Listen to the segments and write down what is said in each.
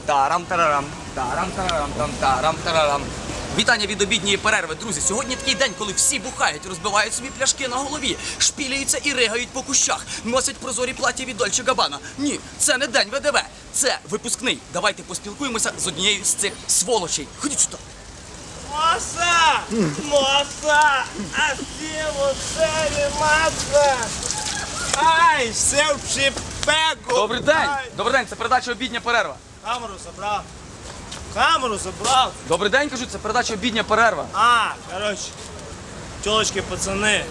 Тарам тарарам, тарам тарарам, там тарам тарарам. Вітання від обідньої перерви, друзі. Сьогодні такий день, коли всі бухають, розбивають собі пляшки на голові, шпіляються і ригають по кущах, носять прозорі плаття від Дольче Габана. Ні, це не день ВДВ, це випускний. Давайте поспілкуємося з однією з цих сволочей. Ходіть сюди. Моса! Моса! А всі оселі маса! Ай, все в чіпеку! Добрий день! Добрий день, це передача обідня перерва. Камеру забрав. Камеру забрав. Добрий день, кажу, це передача обідня перерва. А, коротше, тілочки, пацани.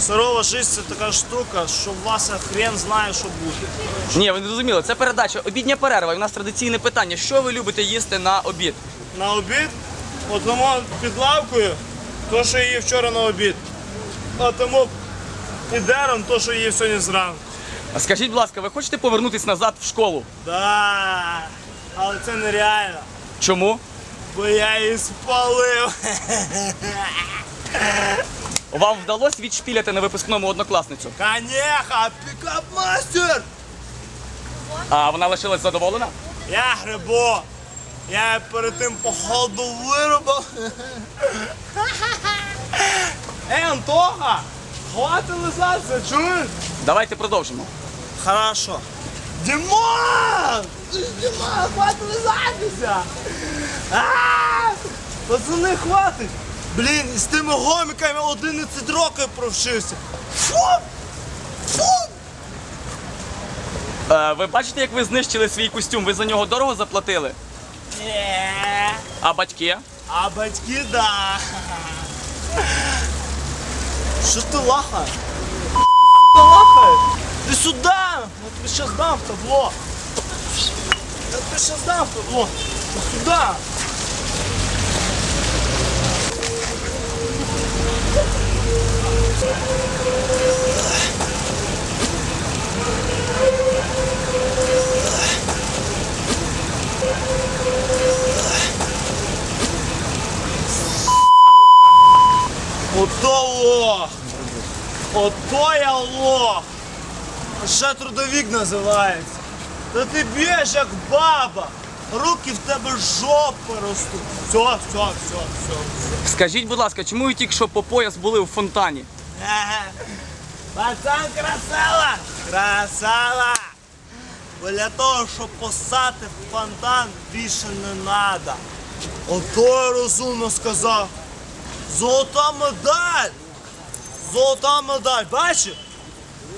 Сирова жизнь це така штука, що вас хрен знає, що буде. Ні, ви не зрозуміли, це передача обідня перерва. І у нас традиційне питання: що ви любите їсти на обід? На обід одному під лавкою, то, що її вчора на обід. А тому і дером, то, що її сьогодні зранку. А скажіть, будь ласка, ви хочете повернутися назад в школу? Да, але це нереально, Чому? бо я її спалив. Вам вдалося відшпіляти на випускному однокласницю? Канеха, пікап-мастер! А вона лишилась задоволена? Я грибо. Я її перед тим походу виробив. Ей, Антоха! Хвати лизатися, чуєш? Давайте продовжимо. Хорошо. Димон! Димон, хватит лизатися! А! Пацани, хватить! Блін, з тими гоміками 11 років провчився. Фу! Фу! Е, ви бачите, як ви знищили свій костюм? Ви за нього дорого заплатили? Е, А батьки? А батьки, да. Що ти лахаєш? Ти лахаєш? Ти сюди! Я тобі щас дам табло. Я тобі щас дам табло. Ти сюди. Ото лох! Ото я лох! Ще трудовік називається. Та ти б'єш як баба! Руки в тебе жопи ростуть. Все, все, все, все, все. Скажіть, будь ласка, чому ви тільки що по пояс були у фонтані? Ага. Пацан красава! Красава! Бо для того, щоб посати в фонтан, більше не треба. Ото я розумно сказав. Золота медаль! Золота медаль, бачиш?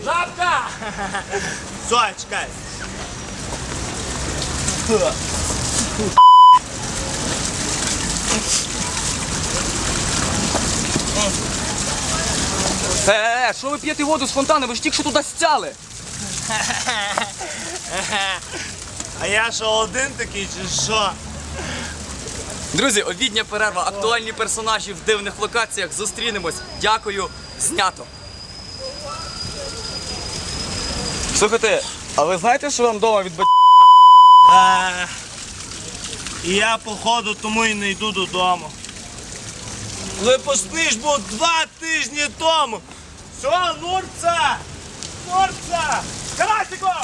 Жабка! Все, чекай. Е, е, що ви п'єте воду з фонтану? Ви ж тільки що туди стяли. А я що один такий чи що? Друзі, обідня перерва, актуальні персонажі в дивних локаціях. Зустрінемось. Дякую, знято. Слухайте, а ви знаєте, що вам вдома від батьків? Е, І я походу тому і не йду додому. Випускний ж був два тижні тому. Все, Нурца! Нурца! Карасико!